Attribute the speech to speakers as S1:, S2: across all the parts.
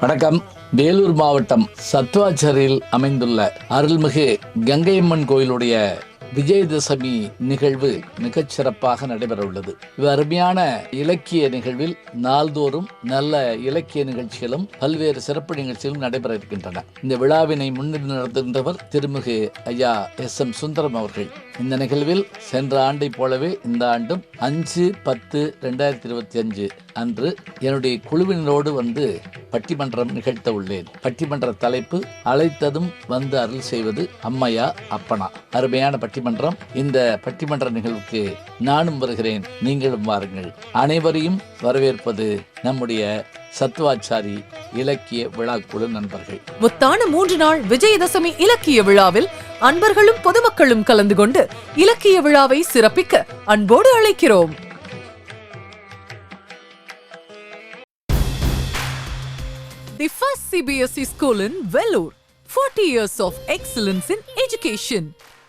S1: வணக்கம். வேலூர் மாவட்டம் சத்வாச்சரில் அமைந்துள்ள அருள்மிகு கங்கையம்மன் கோயிலுடைய விஜயதசமி நிகழ்வு மிகச் சிறப்பாக நடைபெற உள்ளது இது அருமையான இலக்கிய நிகழ்வில் நாள்தோறும் நல்ல இலக்கிய நிகழ்ச்சிகளும் பல்வேறு சிறப்பு நிகழ்ச்சிகளும் நடைபெற இருக்கின்றன. இந்த விழாவினை முன்னிட்டு நடத்துகின்றவர் திருமிகு ஐயா எஸ் எம் சுந்தரம் அவர்கள். இந்த நிகழ்வில் சென்ற ஆண்டை போலவே இந்த ஆண்டும் அஞ்சு பத்து ரெண்டாயிரத்தி இருபத்தி அஞ்சு அன்று என்னுடைய குழுவினரோடு வந்து பட்டிமன்றம் நிகழ்த்த உள்ளேன். பட்டிமன்ற தலைப்பு அழைத்ததும் வந்து அருள் செய்வது அம்மையா அப்பனா. அருமையான பட்டிமன்றம் இந்த பட்டிமன்ற நிகழ்வுக்கு நானும் வருகிறேன் நீங்களும் வாருங்கள். அனைவரையும் வரவேற்பது நம்முடைய சத்துவாச்சாரி இலக்கிய விழா குழு நண்பர்கள்.
S2: முத்தான மூன்று நாள் விஜயதசமி இலக்கிய விழாவில் அன்பர்களும் பொதுமக்களும் கலந்து கொண்டு இலக்கிய விழாவை சிறப்பிக்க அன்போடு அழைக்கிறோம். The first CBSE school in Vellore 40 years of excellence in education.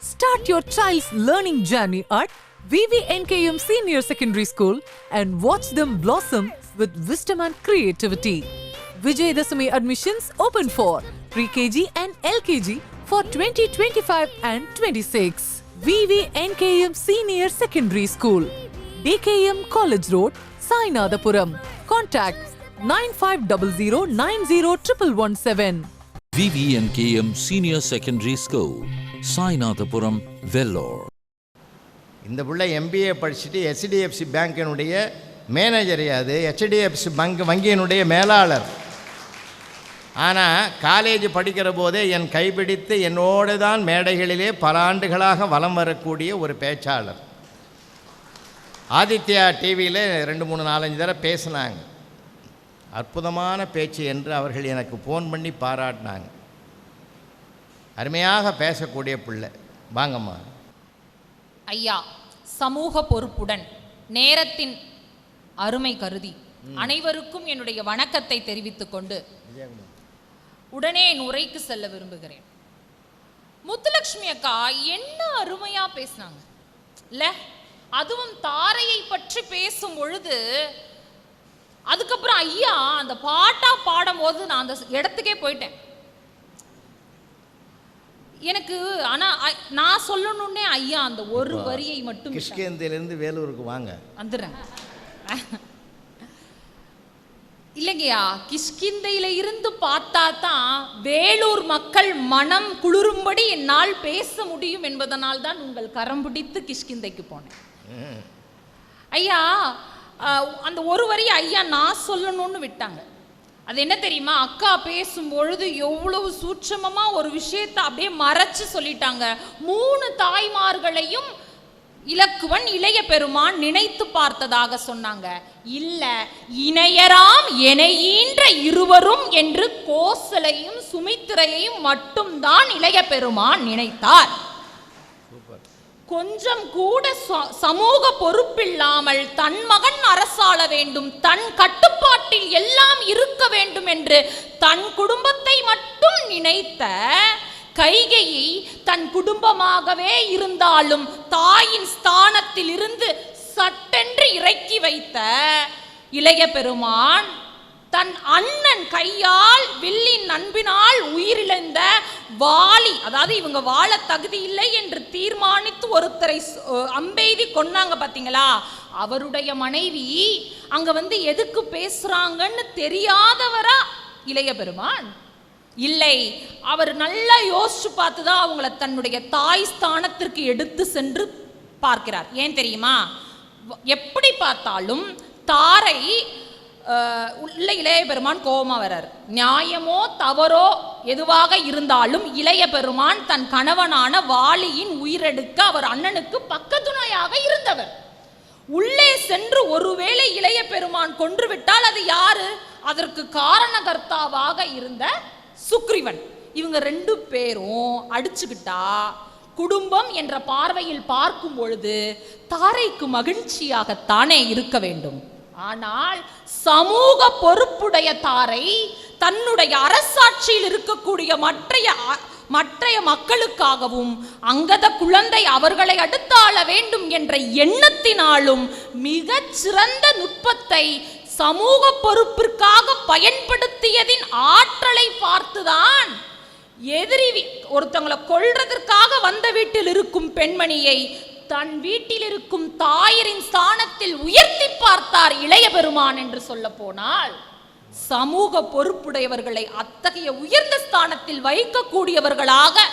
S2: Start your child's learning journey at VVNKM Senior Secondary School and watch them blossom with wisdom and creativity. Vijayadasami admissions open for pre-KG and LKG for 2025 and 26. VVNKM Senior Secondary School. DKM College Road, Sainadapuram. Contact 9500901117.
S3: VVNKM Senior Secondary School, Sainathapuram Vellore
S4: இந்த பிள்ளை MBA படிச்சுட்டு HDFC பேங்கினுடைய manager அது HDFC bank வங்கியினுடைய மேலாளர். ஆனால் college படிக்கிற போதே என் கைப்பிடித்து என்னோடு தான் மேடைகளிலே பல ஆண்டுகளாக வலம் வரக்கூடிய ஒரு பேச்சாளர். ஆதித்யா டிவியில் ரெண்டு மூணு நாலஞ்சு தடவை பேசினாங்க. அற்புதமான பேச்சு என்று அவர்கள் எனக்கு ஃபோன் பண்ணி பாராட்டினாங்க. அருமையாக பேசக்கூடிய பிள்ளை. வாங்கம்மா.
S5: ஐயா சமூக பொறுப்புடன் நேரத்தின் அருமை கருதி அனைவருக்கும் என்னுடைய வணக்கத்தை தெரிவித்துக் கொண்டு உடனே என் உரைக்கு செல்ல விரும்புகிறேன். முத்துலட்சுமி அக்கா என்ன அருமையா பேசினாங்க. இல்ல அதுவும் தாரையை பற்றி பேசும் பொழுது அதுக்கப்புறம் ஐயா அந்த பாட்டா பாடும்போது நான் அந்த இடத்துக்கே போயிட்டேன். எனக்கு ஆனா நான் சொல்லணும்னே ஐயா அந்த ஒரு வரியை மட்டும்.
S4: கிஷ்கேந்திலிருந்து வேலூருக்கு வாங்க.
S5: வந்துடுறேன். இல்லைங்கய்யா கிஷ்கிந்தையில இருந்து பார்த்தா தான் வேலூர் மக்கள் மனம் குளிரும்படி என்னால் பேச முடியும் என்பதனால் தான் உங்கள் கரம் பிடித்து கிஷ்கிந்தைக்கு போனேன். ஐயா அந்த ஒரு வரி ஐயா நான் சொல்லணும்னு விட்டாங்க. அது என்ன தெரியுமா? அக்கா பேசும் பொழுது எவ்வளவு சூட்சமமா ஒரு விஷயத்தை அப்படியே மறைச்சு சொல்லிட்டாங்க. மூணு தாய்மார்களையும் இலக்குவன் இளைய பெருமான் நினைத்து பார்த்ததாக சொன்னாங்க. இல்ல இணையராம் இணையீன்ற இருவரும் என்று கோசலையும் சுமித்திரையையும் மட்டும்தான் இளைய பெருமான் நினைத்தார். கொஞ்சம் கூட ச- சமூக பொறுப்பில்லாமல் தன் மகன் அரசாள வேண்டும் தன் கட்டுப்பாட்டில் எல்லாம் இருக்க வேண்டும் என்று தன் குடும்பத்தை மட்டும் நினைத்த கைகையை தன் குடும்பமாகவே இருந்தாலும் தாயின் ஸ்தானத்தில் இருந்து சட்டென்று இறக்கி வைத்த இளைய பெருமான் தன் அண்ணன் கையால் வில்லின் அன்பினால் உயிரிழந்த வாலி அதாவது இவங்க வாழ தகுதி இல்லை என்று தீர்மானித்து ஒருத்தரை அம்பெய்தி கொன்னாங்க பார்த்தீங்களா அவருடைய மனைவி அங்க வந்து எதுக்கு பேசுறாங்கன்னு தெரியாதவரா இளைய பெருமான்? இல்லை அவர் நல்லா யோசிச்சு பார்த்து தான் அவங்கள தன்னுடைய தாய் ஸ்தானத்திற்கு எடுத்து சென்று பார்க்கிறார். ஏன் தெரியுமா? வ- எப்படி பார்த்தாலும் தாரை உள்ள இளைய பெருமான் கோபமாக வரார் நியாயமோ தவறோ எதுவாக இருந்தாலும் இளைய பெருமான் தன் கணவனான வாலியின் உயிரெடுக்க அவர் அண்ணனுக்கு பக்கத்துணையாக இருந்தவர். உள்ளே சென்று ஒருவேளை இளைய பெருமான் கொன்றுவிட்டால் அது யாரு? அதற்கு காரணகர்த்தாவாக இருந்த சுக்ரீவன். இவங்க ரெண்டு பேரும் அடிச்சுக்கிட்டா குடும்பம் என்ற பார்வையில் பார்க்கும் பொழுது தாரைக்கு மகிழ்ச்சியாகத்தானே இருக்க வேண்டும். ஆனால் சமூக பொறுப்புடைய தாரை தன்னுடைய அரசாட்சியில் இருக்கக்கூடிய மற்றைய மற்றைய மக்களுக்காகவும் அங்கத குழந்தை அவர்களை அடுத்தாள வேண்டும் என்ற எண்ணத்தினாலும் மிக சிறந்த நுட்பத்தை சமூக பொறுப்பிற்காக பயன்படுத்தியதின் ஆற்றலை பார்த்துதான் எதிரி வீ- ஒருத்தவங்களை கொல்றதற்காக வந்த வீட்டில் இருக்கும் பெண்மணியை தன் வீட்டில் இருக்கும் தாயரின் ஸ்தானத்தில் உயர்த்தி பார்த்தார் இளைய பெருமான் என்று சொல்ல போனால் சமூக பொறுப்புடையவர்களை அத்தகைய உயர்ந்த ஸ்தானத்தில் வைக்கக்கூடியவர்களாக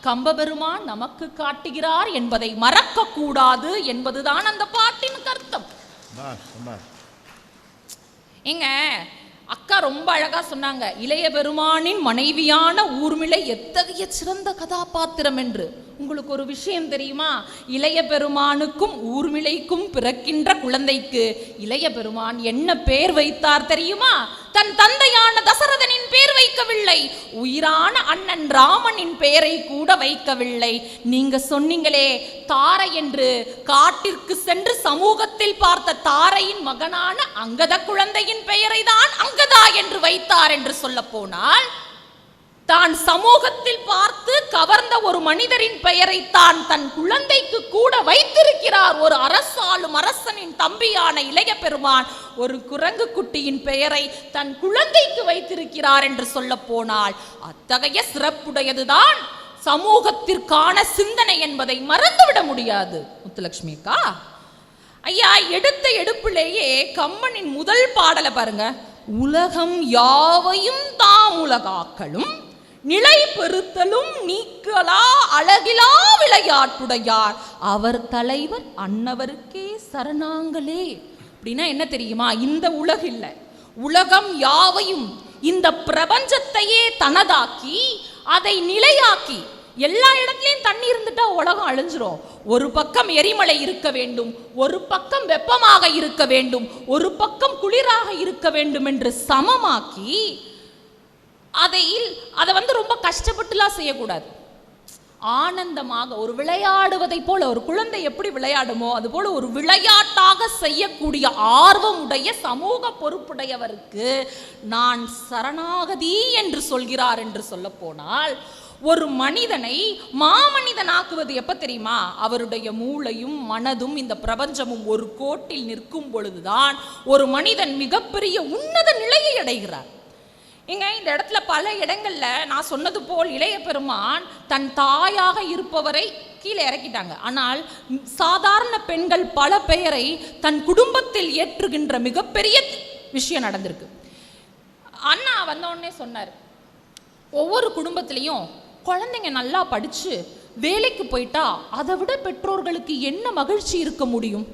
S5: கம்பபெருமான் நமக்கு காட்டுகிறார் என்பதை மறக்க கூடாது என்பதுதான் அந்த பாட்டின் கருத்தம். அக்கா ரொம்ப அழகா சொன்னாங்க. இளைய பெருமானின் மனைவியான ஊர்மிளை எத்தகைய சிறந்த கதாபாத்திரம் என்று. உங்களுக்கு ஒரு விஷயம் தெரியுமா? இளைய பெருமானுக்கும் ஊர்மிளைக்கும் பிறக்கின்ற குழந்தைக்கு இளைய பெருமான் என்ன பேர் வைத்தார் தெரியுமா? தன் தந்தையான தசரதனின் பேர் வைக்கவில்லை. உயிரான அண்ணன் ராமனின் பெயரை கூட வைக்கவில்லை. நீங்க சொன்னீங்களே தாரை என்று காட்டிற்கு சென்று சமூகத்தில் பார்த்த தாரையின் மகனான அங்கத குழந்தையின் பெயரை தான் அங்கதா என்று வைத்தார் என்று சொல்ல போனால் தான் சமூகத்தில் பார்த்து கவர்ந்த ஒரு மனிதரின் பெயரை தான் தன் குழந்தைக்கு கூட வைத்திருக்கிறார். ஒரு அரசாளும் அரசனின் தம்பியான இளைய பெருமான் ஒரு குரங்கு குட்டியின் பெயரை தன் குழந்தைக்கு வைத்திருக்கிறார் என்று சொல்ல போனால் அத்தகைய சிறப்புடையதுதான் சமூகத்திற்கான சிந்தனை என்பதை மறந்துவிட முடியாது. முத்துலட்சுமி அக்கா ஐயா எடுத்த எடுப்பிலேயே கம்மனின் முதல் பாடலை பாருங்க. உலகம் யாவையும் தாம் உலகாக்களும் நிலை பெறுத்தலும் நீக்கலா அழகிலா விளையாட்டுடையார். அவர் தலைவர் அன்னவருக்கே சரணாங்களே. அப்படின்னா என்ன தெரியுமா? இந்த உலகு இல்லை உலகம் யாவையும் இந்த பிரபஞ்சத்தையே தனதாக்கி அதை நிலையாக்கி எல்லா இடத்துலையும் தண்ணி இருந்துட்டா உலகம் அழிஞ்சிரும். ஒரு பக்கம் எரிமலை இருக்க வேண்டும் ஒரு பக்கம் வெப்பமாக இருக்க வேண்டும் ஒரு பக்கம் குளிராக இருக்க வேண்டும் என்று சமமாக்கி அதை அதை வந்து ரொம்ப கஷ்டப்பட்டுலாம் செய்யக்கூடாது. ஆனந்தமாக ஒரு விளையாடுவதை போல ஒரு குழந்தை எப்படி விளையாடுமோ அது போல ஒரு விளையாட்டாக செய்யக்கூடிய ஆர்வம் உடைய சமூக பொறுப்புடையவருக்கு நான் சரணாகதி என்று சொல்கிறார் என்று சொல்ல போனால் ஒரு மனிதனை மாமனிதனாக்குவது எப்ப தெரியுமா? அவருடைய மூளையும் மனதும் இந்த பிரபஞ்சமும் ஒரு கோட்டில் நிற்கும் பொழுதுதான் ஒரு மனிதன் மிகப்பெரிய உன்னத நிலையை அடைகிறார். இங்க இந்த இடத்துல பல இடங்கள்ல நான் சொன்னது போல் இளைய பெருமான் தன் தாயாக இருப்பவரை கீழே இறக்கிட்டாங்க. ஆனால் சாதாரண பெண்கள் பல பெயரை தன் குடும்பத்தில் ஏற்றுகின்ற மிகப்பெரிய விஷயம் நடந்திருக்கு. அண்ணா வந்தோடனே சொன்னார் ஒவ்வொரு குடும்பத்திலையும் குழந்தைங்க நல்லா படிச்சு வேலைக்கு போயிட்டா அதை விட பெற்றோர்களுக்கு என்ன மகிழ்ச்சி இருக்க முடியும்?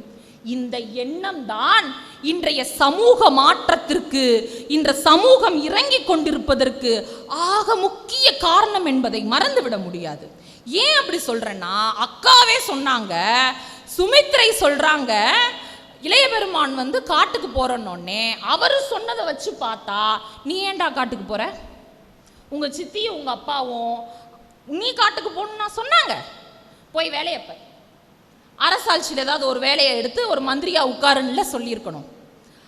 S5: இந்த எண்ணம் தான் இன்றைய சமூக மாற்றத்திற்கு இன்ற சமூகம் இறங்கிக் கொண்டிருப்பதற்கு ஆக முக்கிய காரணம் என்பதை மறந்துவிட முடியாது. ஏன் அப்படி சொல்றேன்னா அக்காவே சொன்னாங்க சுமித்ரை சொல்றாங்க இளைய பெருமான் வந்து காட்டுக்கு போறோன்னே அவர் சொன்னதை வச்சு பார்த்தா நீ ஏன்டா காட்டுக்கு போற? உங்க சித்தியும் உங்க அப்பாவும் நீ காட்டுக்கு போகணும்னா சொன்னாங்க. போய் வேலையை அரசாட்சியில் ஏதாவது ஒரு வேலையை எடுத்து ஒரு மந்திரியாக உட்காருன்னு சொல்லியிருக்கணும்.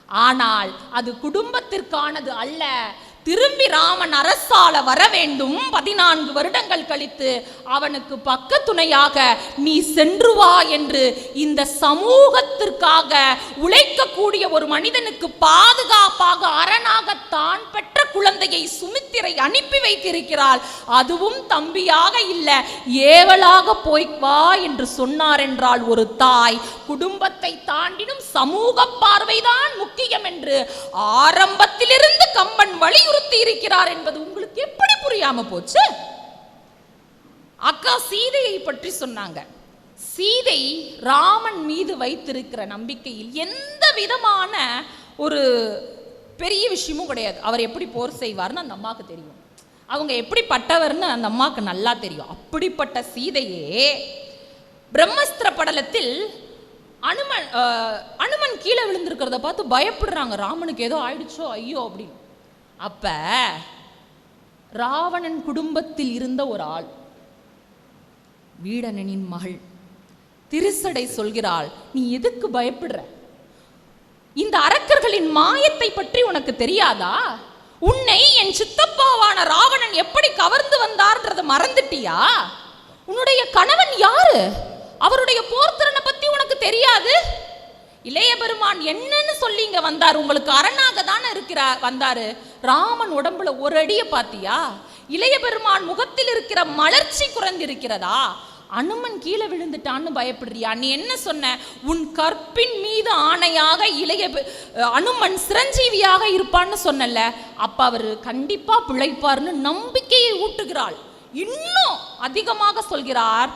S5: ஆனால் அது குடும்பத்திற்கானது அல்ல. திரும்பி ராமன் அரசால வர வேண்டும். பதினான்கு வருடங்கள் கழித்து அவனுக்கு பக்க துணையாக நீ சென்று வா என்று இந்த சமூகத்திற்காக உழைக்கக்கூடிய ஒரு மனிதனுக்கு பாதுகாப்பாக அரணாக தான் பெற்ற குழந்தையை சுமித்திரை அனுப்பி வைத்திருக்கிறாள். அதுவும் தம்பியாக இல்ல ஏவலாக போய் வா என்று சொன்னார் என்றால் ஒரு தாய். குடும்பத்தை தாண்டினும் சமூக பார்வைதான் முக்கியம் என்று ஆரம்பத்திலிருந்து கம்பன் வழி வலியுறுத்தி இருக்கிறார் என்பது உங்களுக்கு எப்படி புரியாம போச்சு? அக்கா சீதையை பற்றி சொன்னாங்க. சீதை ராமன் மீது வைத்திருக்கிற நம்பிக்கையில் எந்த விதமான ஒரு பெரிய விஷயமும் கிடையாது. அவர் எப்படி போர் செய்வார்னு அந்த அம்மாவுக்கு தெரியும். அவங்க எப்படி பட்டவர்னு அந்த அம்மாவுக்கு நல்லா தெரியும். அப்படிப்பட்ட சீதையே பிரம்மஸ்திர படலத்தில் அனுமன் அஹ், அனுமன் கீழே விழுந்திருக்கிறத பார்த்து பயப்படுறாங்க. ராமனுக்கு ஏதோ ஆயிடுச்சோ ஐயோ அப்படின்னு. அப்ப ராவணன் குடும்பத்தில் இருந்த ஒரு ஆள் வீடனனின் மகள் திருசடை சொல்கிறாள் நீ எதுக்கு பயப்படுற? இந்த அரக்கர்களின் மாயத்தை பற்றி உனக்கு தெரியாதா? உன்னை என் சித்தப்பாவான ராவணன் எப்படி கவர்ந்து வந்தார்ன்றத மறந்துட்டியா? உன்னுடைய கணவன் யாரு? அவருடைய போர்த்திறனை பத்தி உனக்கு தெரியாது? இளைய பெருமான் என்னன்னு சொல்லி இங்க வந்தார். உங்களுக்கு அரணாக தானே இருக்கிறார் வந்தாரு. ராமன் உடம்புல ஒரு அடியை பாத்தியா இளைய பெருமான் முகத்தில் இருக்கிற மலர்ச்சி குறைந்திருக்கிறதா? அனுமன் கீழே விழுந்துட்டான்னு பயப்படுறியா? நீ என்ன சொன்ன? உன் கற்பின் மீது ஆணையாக இளைய அனுமன் சிரஞ்சீவியாக இருப்பான்னு சொன்னல அப்ப அவர் கண்டிப்பா பிழைப்பார்னு நம்பிக்கையை ஊட்டுகிறாள். இன்னும் அதிகமாக சொல்கிறார்.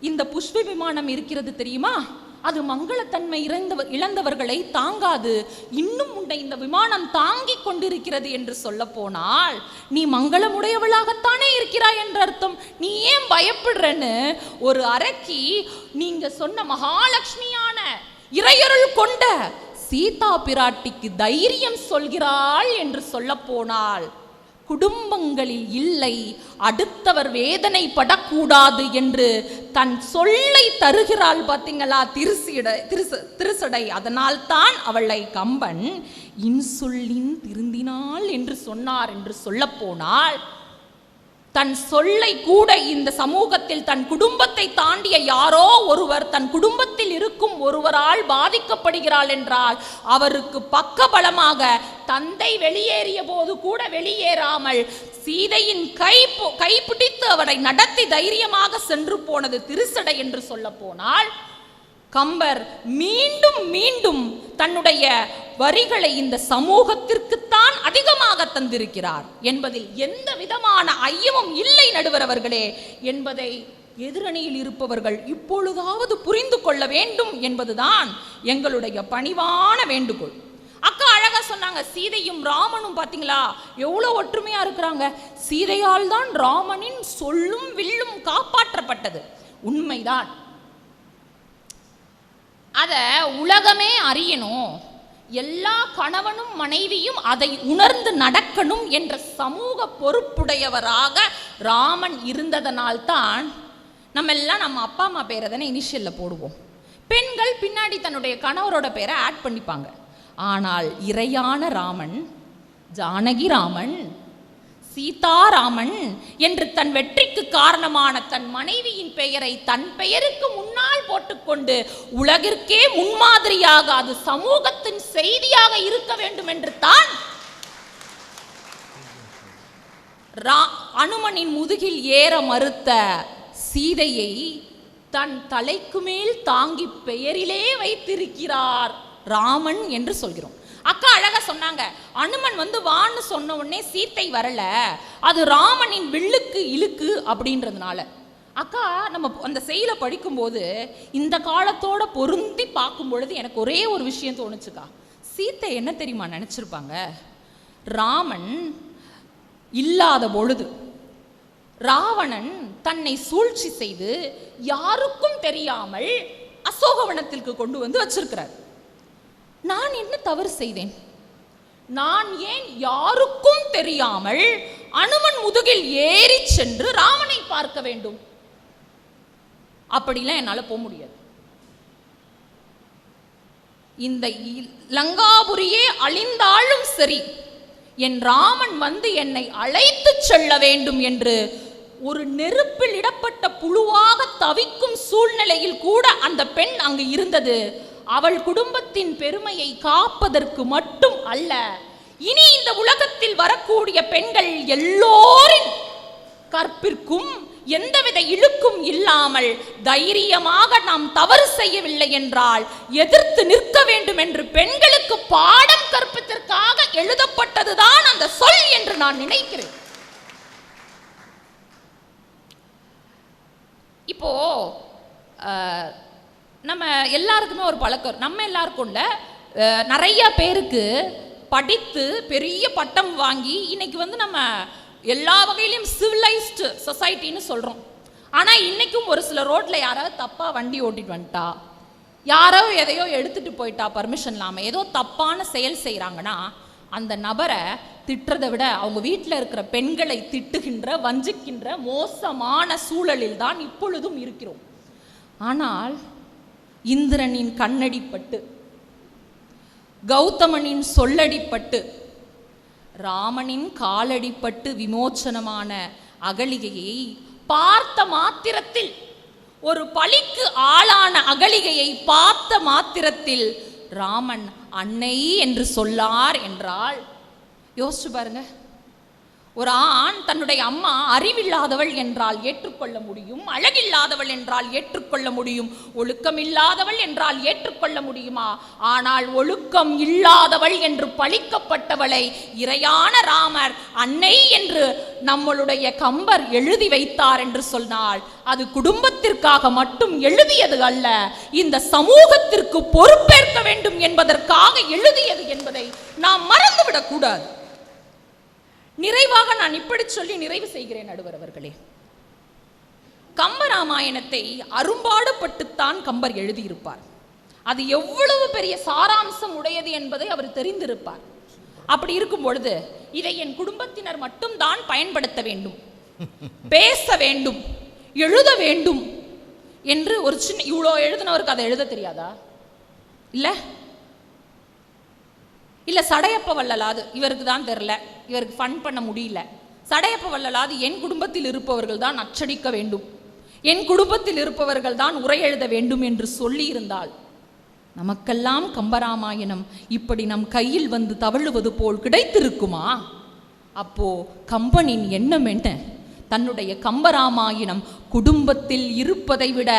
S5: இந்த புஷ்ப விமானம் இருக்கிறது தெரியுமா? அது மங்களத்தன்மை இறந்தவர் இழந்தவர்களை தாங்காது. இன்னும் உன்னை இந்த விமானம் தாங்கிக் கொண்டிருக்கிறது என்று சொல்ல போனால் நீ மங்களமுடையவளாகத்தானே இருக்கிறாய் என்ற அர்த்தம். நீ ஏன் பயப்படுறன்னு? ஒரு அரக்கி நீங்க சொன்ன மகாலட்சுமியான இறையருள் கொண்ட சீதா பிராட்டிக்கு தைரியம் சொல்கிறாள் என்று சொல்ல போனால் குடும்பங்களில் இல்லை அடுத்தவர் வேதனைப்படக்கூடாது என்று தன் சொல்லை தருகிறாள் பார்த்தீங்களா திருசிட திருச திருசடை. அதனால்தான் அவளை கம்பன் இன்சொல்லின் திருந்தினாள் என்று சொன்னார் என்று சொல்லப்போனால் தன் சொல்லை கூட இந்த சமூகத்தில் தன் குடும்பத்தை தாண்டிய யாரோ ஒருவர் தன் குடும்பத்தில் இருக்கும் ஒருவரால் பாதிக்கப்படுகிறாள் என்றால் அவருக்கு பக்கபலமாக தந்தை வெளியேறிய போது கூட வெளியேறாமல் சீதையின் கை கைப்பிடித்து அவரை நடத்தி தைரியமாக சென்று போனது திருசடை என்று சொல்ல போனால் கம்பர் மீண்டும் மீண்டும் தன்னுடைய வரிகளை இந்த சமூகத்திற்குத்தான் அதிகமாக தந்திருக்கிறார். என்பதில் எந்த விதமான ஐயமும் இல்லை நடுவர் அவர்களே என்பதை எதிரணியில் இருப்பவர்கள் இப்பொழுதாவது புரிந்து கொள்ள வேண்டும் என்பதுதான் எங்களுடைய பணிவான வேண்டுகோள். அக்கா அழகா சொன்னாங்க சீதையும் ராமனும் பாத்தீங்களா? எவ்வளவு ஒற்றுமையா இருக்கிறாங்க. சீதையால் தான் ராமனின் சொல்லும் வில்லும் காப்பாற்றப்பட்டது. உண்மைதான். அதை உலகமே அறியணும். எல்லா கணவனும் மனைவியும் அதை உணர்ந்து நடக்கணும் என்ற சமூக பொறுப்புடையவராக ராமன் இருந்ததனால்தான் நம்ம எல்லாம் நம்ம அப்பா அம்மா பேரை தானே இனிஷியலில் போடுவோம். பெண்கள் பின்னாடி தன்னுடைய கணவரோட பேரை ஆட் பண்ணிப்பாங்க. ஆனால் இறையான ராமன் ஜானகி ராமன் சீதாராமன் என்று தன் வெற்றிக்கு காரணமான தன் மனைவியின் பெயரை தன் பெயருக்கு முன்னால் போட்டுக்கொண்டு உலகிற்கே முன்மாதிரியாக அது சமூகத்தின் செய்தியாக இருக்க வேண்டும் என்று தான் ரா- அனுமனின் முதுகில் ஏற மறுத்த சீதையை தன் தலைக்கு மேல் தாங்கி பெயரிலே வைத்திருக்கிறார் ராமன் என்று சொல்கிறோம். அக்கா அழகா சொன்னாங்க. அனுமன் வந்து வான்னு சொன்ன உடனே சீத்தை வரல. அது ராமனின் வில்லுக்கு இழுக்கு அப்படின்றதுனால. அக்கா நம்ம அந்த செயலை படிக்கும்போது இந்த காலத்தோட பொருந்தி பார்க்கும் பொழுது எனக்கு ஒரே ஒரு விஷயம் தோணுச்சுக்கா. சீத்தை என்ன தெரியுமா நினச்சிருப்பாங்க? ராமன் இல்லாத பொழுது ராவணன் தன்னை சூழ்ச்சி செய்து யாருக்கும் தெரியாமல் அசோகவனத்திற்கு கொண்டு வந்து வச்சிருக்கிறார். நான் என்ன தவறு செய்தேன்? நான் ஏன் யாருக்கும் தெரியாமல் அனுமன் முதுகில் ஏறி சென்று ராமனை பார்க்க வேண்டும்? அப்படிலாம் என்னால் போக முடியாது. இந்த லங்காபுரியே அழிந்தாலும் சரி என் ராமன் வந்து என்னை அழைத்து செல்ல வேண்டும் என்று ஒரு நெருப்பில் இடப்பட்ட புழுவாக தவிக்கும் சூழ்நிலையில் கூட அந்த பெண் அங்கு இருந்தது. அவள் குடும்பத்தின் பெருமையை காப்பதற்கு மட்டும் அல்ல இனி இந்த உலகத்தில் வரக்கூடிய பெண்கள் எல்லோரின் கற்பிற்கும் எந்தவித இழுக்கும் இல்லாமல் தைரியமாக நாம் தவறு செய்யவில்லை என்றால் எதிர்த்து நிற்க வேண்டும் என்று பெண்களுக்கு பாடம் கற்பித்திற்காக எழுதப்பட்டதுதான் அந்த சொல் என்று நான் நினைக்கிறேன். இப்போ நம்ம எல்லாருக்குமே ஒரு பழக்கம். நம்ம எல்லாருக்கும் இல்லை. நிறைய பேருக்கு படித்து பெரிய பட்டம் வாங்கி இன்னைக்கு வந்து நம்ம எல்லா வகையிலும் சிவிலைஸ்டு சொசைட்டின்னு சொல்கிறோம் ஆனால் இன்றைக்கும் ஒரு சில ரோட்டில் யாராவது தப்பாக வண்டி ஓட்டிட்டு வந்துட்டா யாரோ எதையோ எடுத்துட்டு போயிட்டா பர்மிஷன் இல்லாமல் ஏதோ தப்பான செயல் செய்கிறாங்கன்னா அந்த நபரை திட்டுறதை விட அவங்க வீட்டில் இருக்கிற பெண்களை திட்டுகின்ற வஞ்சிக்கின்ற மோசமான சூழலில் தான் இப்பொழுதும் இருக்கிறோம். ஆனால் இந்திரனின் கண்ணடிப்பட்டு கௌதமனின் சொல்லடிப்பட்டு ராமனின் காலடிப்பட்டு விமோச்சனமான அகலிகையை பார்த்த மாத்திரத்தில் ஒரு பழிக்கு ஆளான அகலிகையை பார்த்த மாத்திரத்தில் ராமன் அன்னை என்று சொல்லார் என்றால் யோசிச்சு பாருங்க. ஒரு ஆண் தன்னுடைய அம்மா அறிவில்லாதவள் என்றால் ஏற்றுக்கொள்ள முடியும் அழகில்லாதவள் என்றால் ஏற்றுக்கொள்ள முடியும் ஒழுக்கம் இல்லாதவள் என்றால் ஏற்றுக்கொள்ள முடியுமா? ஆனால் ஒழுக்கம் இல்லாதவள் என்று பழிக்கப்பட்டவளை இறையான ராமர் அன்னை என்று நம்மளுடைய கம்பர் எழுதி வைத்தார் என்று சொன்னால் அது குடும்பத்திற்காக மட்டும் எழுதியது அல்ல இந்த சமூகத்திற்கு பொறுப்பேற்க வேண்டும் என்பதற்காக எழுதியது என்பதை நாம் மறந்துவிடக் கூடாது நிறைவாக நான் இப்படி சொல்லி நிறைவு செய்கிறேன் நடுவர் அவர்களே. கம்பராமாயணத்தை அரும்பாடுபட்டுத்தான் கம்பர் எழுதியிருப்பார். அது எவ்வளவு பெரிய சாராம்சம் உடையது என்பதை அவர் தெரிந்திருப்பார். அப்படி இருக்கும் பொழுது இதை என் குடும்பத்தினர் மட்டும்தான் பயன்படுத்த வேண்டும் பேச வேண்டும் எழுத வேண்டும் என்று ஒரு சின்ன இவ்வளோ எழுதினவருக்கு அதை எழுத தெரியாதா? இல்லை? இல்ல சடையப்ப வள்ளலாது. இவருக்கு தான் தெரில. இவருக்கு ஃபன் பண்ண முடியல. சடையப்ப வள்ளலாது என் குடும்பத்தில் இருப்பவர்கள் தான் அச்சடிக்க வேண்டும். என் குடும்பத்தில் இருப்பவர்கள் தான் உரை எழுத வேண்டும் என்று சொல்லியிருந்தால் நமக்கெல்லாம் கம்பராமாயணம் இப்படி நம் கையில் வந்து தவழுவது போல் கிடைத்திருக்குமா? அப்போ கம்பனின் எண்ணம் என்ன? தன்னுடைய கம்பராமாயணம் குடும்பத்தில் இருப்பதை விட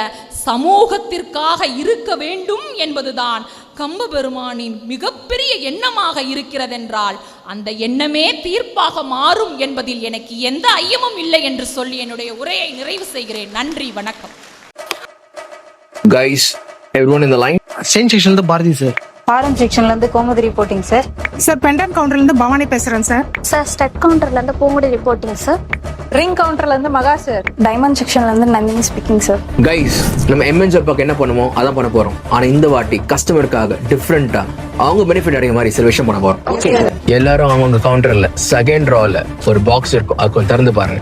S5: சமூகத்திற்காக இருக்க வேண்டும் என்பதுதான் கம்பபெருமானின் மிகப்பெரிய எண்ணமாக இருக்கிறதென்றால் அந்த எண்ணமே தீர்ப்பாக மாறும் என்பதில் எனக்கு எந்த ஐயமும் இல்லை என்று சொல்லி என்னுடைய உரையை நிறைவு செய்கிறேன். நன்றி வணக்கம்.
S6: Guys everyone in the line?
S7: Chain செக்ஷன்ல பாரதி சார்
S8: ஃபாரம் செக்ஷன்ல இருந்து Gomathi reporting sir
S9: sir pendant கவுண்டர்ல இருந்து பவானி பேசுறேன் சார்
S10: சார் ஸ்டட் கவுண்டர்ல இருந்து பூங்குடி ரிப்போர்ட்டிங் சார்
S8: ரிங் கவுண்டர்ல இருந்து மகா சார்
S10: டைமண்ட் செக்ஷன்ல இருந்து நந்தினி ஸ்பீக்கிங் சார்
S6: guys நம்ம எம்என்ஜர் பக்கம் என்ன பண்ணுமோ அதான் பண்ண போறோம். ஆனா இந்த வாட்டி கஸ்டமருக்காக டிஃப்ரெண்டா அவங்க பெனிஃபிட் அடைய மாதிரி சில விஷயம் பண்ண போறோம். எல்லாரும் அவங்க கவுண்டர்ல செகண்ட் ரால ஒரு பாக்ஸ் இருக்கும் அது கொஞ்சம் திறந்து பாருங்க.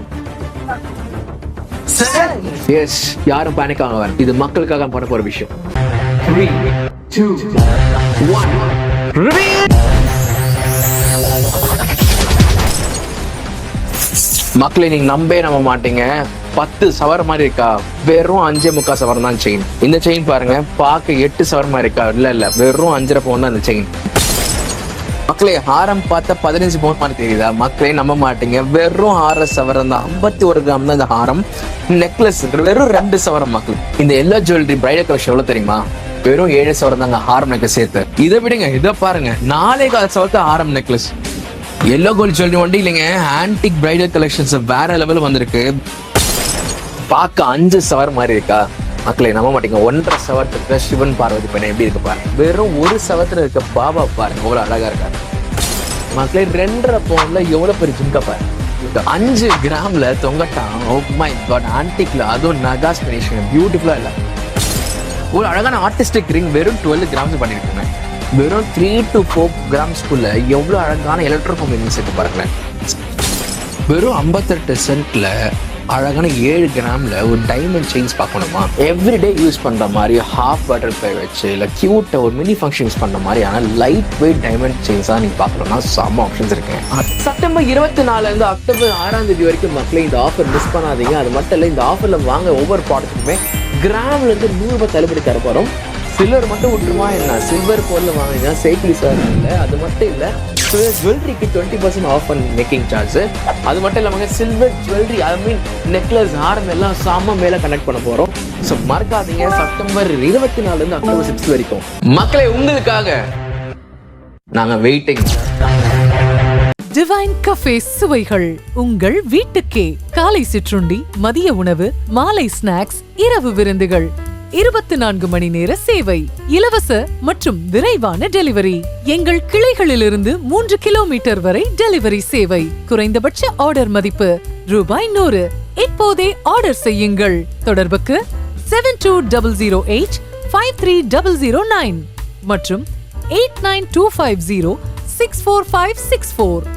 S6: எஸ் யாரும் பேனிக் ஆக வேணாம் இது மக்களுக்காக பண்ண போற விஷயம். Two, one. Reveal! மக்களை நீங்க நம்பவே நம்ப மாட்டீங்க. பத்து சவர் மாதிரி இருக்கா? வெறும் அஞ்சே முக்கால் சவர் தான் செயின் இந்த செயின் பாருங்க பார்க்க எட்டு சவர் மாதிரி இருக்கா? இல்ல இல்ல வெறும் அஞ்சரை பவுன் தான் அந்த செயின் மக்களே ஹாரம் பார்த்தா பதினஞ்சு பவுன் மாதிரி தெரியுதா? மக்களே நம்ப மாட்டீங்க. வெறும் ஆறு சவரம் தான். ஐம்பத்தி ஒரு கிராம் தான் இந்த ஹாரம் நெக்லஸ் வெறும் ரெண்டு சவரம் மக்கள். இந்த எல்லா ஜுவல்லரி பிரைடல் கலெக்ஷன் எவ்வளவு தெரியுமா? வெறும் ஏழு சவரம் தாங்க ஹாரம் நெக்லஸ் சேர்த்து. இதை விடுங்க இதை பாருங்க. நாலே கால சவரத்து ஹாரம் நெக்லஸ். எல்லோ கோல்ட் ஜுவல்லரி ஒண்டி இல்லைங்க. ஆன்டிக் பிரைடல் கலெக்ஷன்ஸ் வேற லெவல் வந்திருக்கு. பார்க்க அஞ்சு சவர் மாதிரி இருக்கா? மக்களை நம்ப மாட்டீங்க. ஒன்றரை சவரத்துக்கு சிவன் பார்வதி பையன் எப்படி இருக்கு பாருங்க. வெறும் ஒரு சவரத்துல இருக்க பாபா பாருங்க அவ்வளவு அழகா இருக்காரு. மக்களே ரெண்டரை பவுன்ல எவ்வளவு பெரிய ஜிம்கா பாருங்க. அஞ்சு கிராம்ல தொங்கட்டான் ஓ oh மை காட் ஆன்டிக்ல அதுவும் நகாஸ் பினிஷிங் பியூட்டிஃபுல்லா இல்ல. ஒரு அழகான ஆர்டிஸ்டிக் ரிங் வெறும் டுவெல் கிராம்ஸ் பண்ணியிருக்காங்க வெறும் த்ரீ டு ஃபோர் கிராம்ஸ்குள்ள எவ்வளோ அழகான எலக்ட்ரோஃபோம் மினிங்ஸ் இருக்கு பாருங்களேன் வெறும் ஐம்பத்தெட்டு சென்ட்ல அழகான ஏழு கிராம்ல ஒரு டைமண்ட் செயின்ஸ் பார்க்கணுமா? எவ்ரிடே யூஸ் பண்ணுற மாதிரி ஹாஃப் பட்டர்ஃப்ளை வச்சு இல்லை க்யூட்டை ஒரு மினி ஃபங்க்ஷன்ஸ் பண்ணுற மாதிரி ஆனால் லைட் வெயிட் டைமண்ட் செயின்ஸாக நீங்கள் பார்க்கணுன்னா பார்க்கணும்னா செம்ம ஆப்ஷன்ஸ் இருக்கு. செப்டம்பர் இருபத்தி நாலுலேருந்து அக்டோபர் ஆறாம் தேதி வரைக்கும் மக்களை இந்த ஆஃபர் மிஸ் பண்ணாதீங்க. அது மட்டும் இல்லை இந்த ஆஃபரில் வாங்க ஒவ்வொரு ப்ராடக்ட்டுமே கிராம்ல இருந்து நூறு ரூபாய் தள்ளுபடி தர சில்வர் மட்டும் விட்டுருமா என்ன? சில்வர் பொருள் வாங்கினா சேஃப்டி சார் இல்லை அது மட்டும் இல்லை ஜுவல்லரிக்கு twenty percent off and making charge அது மட்டும் இல்லாமல் silver jewellery I mean necklace ஹாரம் எல்லாம் சாம மேலே கனெக்ட் பண்ண போகிறோம் ஸோ மறக்காதீங்க செப்டம்பர் இருபத்தி நாலுலேருந்து அக்டோபர் சிக்ஸ் வரைக்கும். மக்களை உங்களுக்காக நாங்கள் வெயிட்டிங்
S2: டிவைன் கஃபே சுவைகள் உங்கள் வீட்டுக்கே. காலை சிற்றுண்டி மதிய உணவு மாலை ஸ்நாக்ஸ் இரவு விருந்துகள். இருபத்தி நான்கு மணி நேர சேவை இலவச மற்றும் விரைவான டெலிவரி. எங்கள் கிளைகளிலிருந்து மூன்று கிலோமீட்டர் வரை டெலிவரி சேவை. குறைந்தபட்ச ஆர்டர் மதிப்பு ரூபாய் நூறு. இப்போதே ஆர்டர் செய்யுங்கள். தொடர்புக்கு seven two double zero eight five three double zero nine மற்றும் eight nine two five zero six four five six four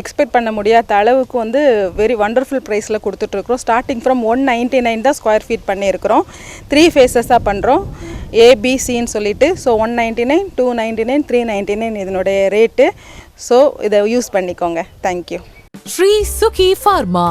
S9: expect பண்ண முடியாத அளவுக்கு வந்து வெரி வண்டர்ஃபுல் ப்ரைஸில் கொடுத்துட்ருக்குறோம். Starting from one ninety nine தான் ஸ்கொயர் ஃபீட் பண்ணியிருக்கிறோம். த்ரீ ஃபேஸஸாக பண்ணுறோம் ஏபிசின்னு சொல்லிட்டு so one ninety nine two ninety nine three ninety nine இதனுடைய ரேட்டு ஸோ இதை யூஸ் பண்ணிக்கோங்க. Thank you
S2: Shri Sugi Pharma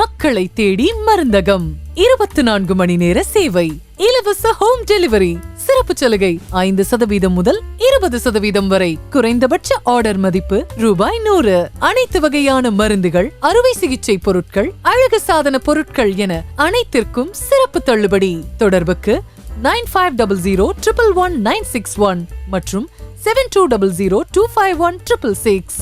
S2: மக்களை தேடி மருந்தகம். இருபத்தி நான்கு மணி நேர சேவை. இலவச ஹோம் டெலிவரி சிறப்பு சலுகை ஐந்து சதவீதம் முதல் இருபது சதவீதம் வரை. குறைந்தபட்ச ஆர்டர் மதிப்பு ரூபாய் நூறு. அனைத்து வகையான மருந்துகள் அறுவை சிகிச்சை பொருட்கள் அழகு சாதன பொருட்கள் என அனைத்திற்கும் சிறப்பு தள்ளுபடி. தொடர்புக்கு nine five double zero triple one nine six one மற்றும் seven two double zero two five one triple six.